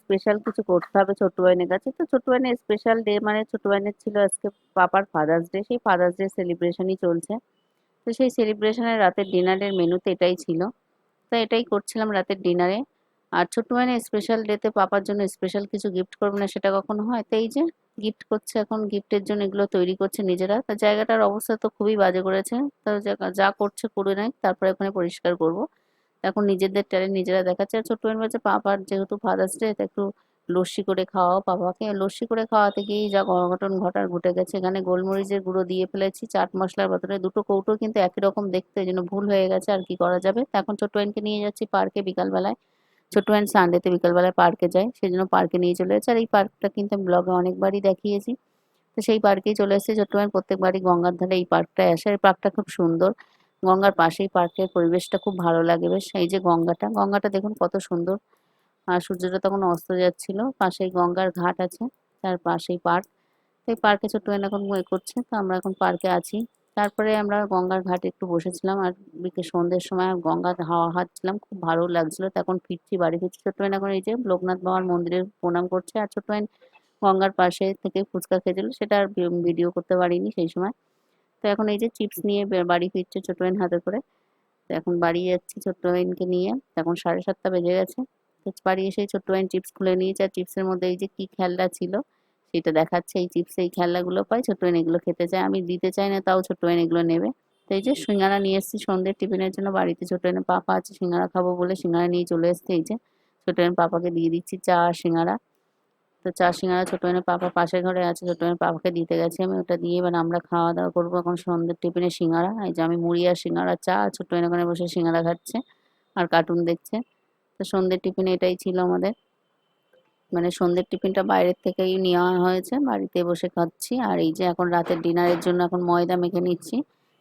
Special কিছু করতে হবে ছোট্ট বাইনের কাছে। তো ছোট বাইনের স্পেশাল ডে মানে ছোট বাইনের ছিল আজকে পাপার ফাদার্স ডে সেই ফাদার্স ডে সেলিব্রেশনই চলছে। তো সেই সেলিব্রেশনের রাতের ডিনারের মেনুতে এটাই ছিল। তো এটাই করছিলাম রাতের ডিনারে আর ছোট্ট বাইনের স্পেশাল ডেতে পাপার জন্য স্পেশাল কিছু গিফট করব না সেটা কখনো হয়? তো এই যে গিফট করছে এখন গিফটের জন্য এগুলো তৈরি করছে নিজেরা। তো জায়গাটার অবস্থা তো খুবই বাজে করেছে। তো যা করছে করে নেয় তারপরে ওখানে পরিষ্কার করব। এখন নিজেদের ট্যালেন্ট নিজেরা দেখাচ্ছে। আর ছোট্ট বলছে পাপার যেহেতু ফাদার্স ডে একটু লস্যি করে খাওয়াও পাপাকে। লস্যি করে খাওয়াতে গিয়েই যা অঘটন ঘটার ঘটে গেছে। এখানে গোলমরিচের গুঁড়ো দিয়ে ফেলেছি, চাট মশলার বদলে। দুটো কৌটো কিন্তু একই রকম দেখতে জন্য ভুল হয়ে গেছে। আর কি করা যাবে? এখন ছোট্ট বোনকে নিয়ে যাচ্ছি পার্কে বিকালবেলায়। ছোট্ট বোন সানডেতে বিকালবেলায় পার্কে যায় সেই জন্য পার্কে নিয়ে চলে যাচ্ছে। আর এই পার্কটা কিন্তু আমি ব্লগে অনেকবারই দেখিয়েছি। তো সেই পার্কেই চলে এসেছে। ছোট্ট বোন প্রত্যেকবারই গঙ্গার ধারে এই পার্কটায় আসে। আর এই পার্কটা খুব সুন্দর। গঙ্গার পাশেই পার্কের পরিবেশটা খুব ভালো লাগে বেশ, এই যে গঙ্গাটা। গঙ্গাটা দেখুন কত সুন্দর। আর সূর্যটা তখন অস্ত যাচ্ছিল। পাশেই গঙ্গার ঘাট আছে, তার পাশেই পার্ক। এই পার্কে ছোট্ট এখন এ করছে, তো আমরা এখন পার্কে আছি। তারপরে আমরা গঙ্গার ঘাটে একটু বসেছিলাম আর বিকেল সন্ধ্যের সময় গঙ্গার হাওয়া খাচ্ছিলাম খুব ভালো লাগছিল। তো এখন ফিরছি, বাড়ি ফিরছি। ছোট্ট এখন এই যে লোকনাথ বাবার মন্দিরে প্রণাম করছে। আর ছোট্ট গঙ্গার পাশে থেকে ফুচকা খেয়েছিল সেটা আর ভিডিও করতে পারিনি সেই সময়। তো এখন এই যে চিপস নিয়ে বাড়ি ফিরছে ছোট বোন হাতে করে। তো এখন বাড়ি যাচ্ছি ছোট্ট বোনকে নিয়ে। এখন সাড়ে সাতটা বেজে গেছে। তো বাড়ি এসে ছোট্ট বোন চিপস খুলে নিয়েছে। আর চিপসের মধ্যে এই যে কি খেলনা ছিল সেটা দেখাচ্ছে। এই চিপস এই খেলনাগুলো পাই ছোট্ট বোন এগুলো খেতে চায়। আমি দিতে চাই না তাও ছোট্ট বোন এগুলো নেবে। তো এই যে সিঙ্গারা নিয়ে এসেছি সন্ধ্যের টিফিনের জন্য। বাড়িতে ছোট বোনের পাপা আছে সিঙ্গারা খাব বলে সিঙ্গারা নিয়ে চলে এসেছে। এই যে ছোট্ট বোন পাপাকে দিয়ে দিচ্ছি চা আর সিঙ্গারা। তো চা সিঙ্গারা ছোট বোনের পাপা পাশের ঘরে আছে, ছোট বোনের পাপাকে দিতে গেছি আমি, ওটা দিয়ে এবার আমরা খাওয়া দাওয়া করব। এখন সন্ধ্যের টিফিনে সিঙ্গারা, এই যে আমি মুড়ি আর সিঙ্গারা, চা ছোট বোন ওখানে বসে সিঙ্গারা খাচ্ছে আর কার্টুন দেখছে। তো সন্ধ্যের টিফিনে এটাই ছিল আমাদের। মানে সন্ধ্যের টিফিনটা বাইরের থেকেই নেওয়া হয়েছে, বাড়িতে বসে খাচ্ছি। আর এই যে এখন রাতের ডিনারের জন্য এখন ময়দা মেখে নিচ্ছি।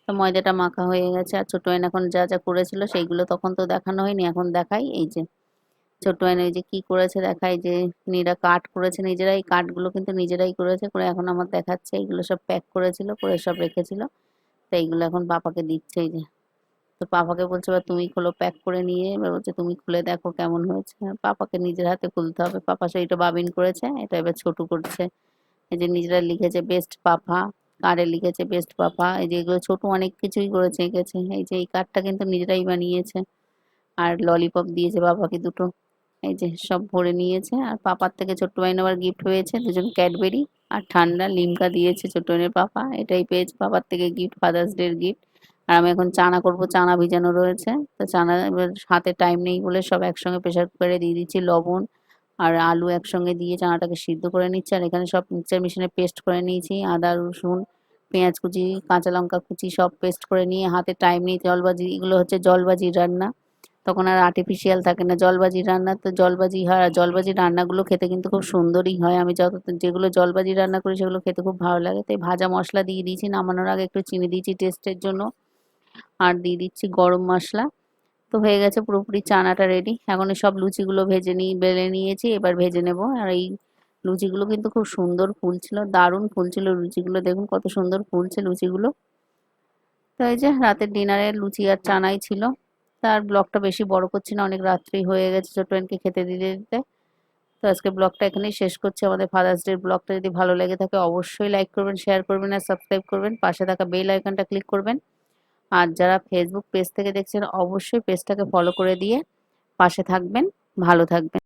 তো ময়দাটা মাখা হয়ে গেছে আর ছোট এখন যা যা করেছিল সেইগুলো তখন তো দেখানো হয়নি, এখন দেখাই। এই যে ছোট্ট বোন ওই যে কি করেছে দেখাই যে নিজেরা কাট করেছে, নিজেরাই কাটগুলো কিন্তু নিজেরাই করেছে, করে এখন আমার দেখাচ্ছে এইগুলো সব প্যাক করেছিল, করে সব রেখেছিল, তো এইগুলো এখন পাপাকে দিচ্ছে, এই যে। তো পাপাকে বলছে, এবার তুমি খোলো প্যাক করে নিয়ে এবার বলছে, তুমি খুলে দেখো কেমন হয়েছে। পাপাকে নিজের হাতে খুলতে হবে, পাপা সেইটা বাবিন করেছে, এটা এবার ছোটু করছে। এই যে নিজেরা লিখেছে, বেস্ট পাপা কার্ডে লিখেছে, বেস্ট পাপা এই যে এগুলো ছোট অনেক কিছুই করেছে এঁকেছে এই যে এই কার্ডটা কিন্তু নিজেরাই বানিয়েছে। আর ললিপপ দিয়েছে বাবাকে দুটো। এই যে সব ভরে নিয়েছে। আর পাপার থেকে ছোট্ট বাইন আবার গিফট হয়েছে, দুজন ক্যাডবেরি আর ঠান্ডা লিমকা দিয়েছে ছোট্ট বোনের পাপা। এটাই পেয়েছে পাপার থেকে গিফট ফাদার্স ডের গিফট আর আমি এখন চানা করব, চানা ভিজানো রয়েছে। তো চানা এবার হাতে টাইম নেই বলে সব একসঙ্গে প্রেশার কুকারে দিয়ে দিচ্ছি লবণ আর আলু একসঙ্গে দিয়ে চানাটাকে সিদ্ধ করে নিচ্ছি। আর এখানে সব মিক্সচার মেশিনে পেস্ট করে নিয়েছি। আদা, রসুন, পেঁয়াজ কুচি, কাঁচা লঙ্কা কুচি সব পেস্ট করে নিয়ে হাতে টাইম নেই জলবাজি এগুলো হচ্ছে জলবাজির রান্না। তখন আর আর্টিফিশিয়াল থাকে না। জলবাজি রান্না তো জলবাজি হয়, আর জলবাজি রান্নাগুলো খেতে কিন্তু খুব সুন্দরই হয়। আমি যত যেগুলো জলবাজি রান্না করি সেগুলো খেতে খুব ভালো লাগে। তাই ভাজা মশলা দিয়ে দিয়েছি, নামানোর আগে একটু চিনি দিয়েছি টেস্টের জন্য। আর দিয়ে দিচ্ছি গরম মশলা। তো হয়ে গেছে পুরোপুরি চানাটা রেডি এখন সব লুচিগুলো ভেজে নিই বেলে নিয়েছি, এবার ভেজে নেব। আর এই লুচিগুলো কিন্তু খুব সুন্দর ফুলছিল, দারুণ ফুলছিল লুচিগুলো। দেখুন কত সুন্দর ফুলছে লুচিগুলো। তো এই যে রাতের ডিনারে লুচি আর চানাই ছিল। তার ব্লগটা বেশি বড় করছি না, অনেক রাত্রি হয়ে গেছে ছোট বোনকে খেতে দিতে দিতে। তো আজকে ব্লগটা এখানেই শেষ করছি। আমাদের ফাদার্স ডে ব্লগটা যদি ভালো লেগে থাকে, অবশ্যই লাইক করবেন শেয়ার করবেন আর সাবস্ক্রাইব করবেন। পাশে থাকা বেল আইকনটা ক্লিক করবেন। আর যারা ফেসবুক পেজ থেকে দেখছেন, অবশ্যই পেজটাকে ফলো করে দিয়ে পাশে থাকবেন। ভালো থাকবেন।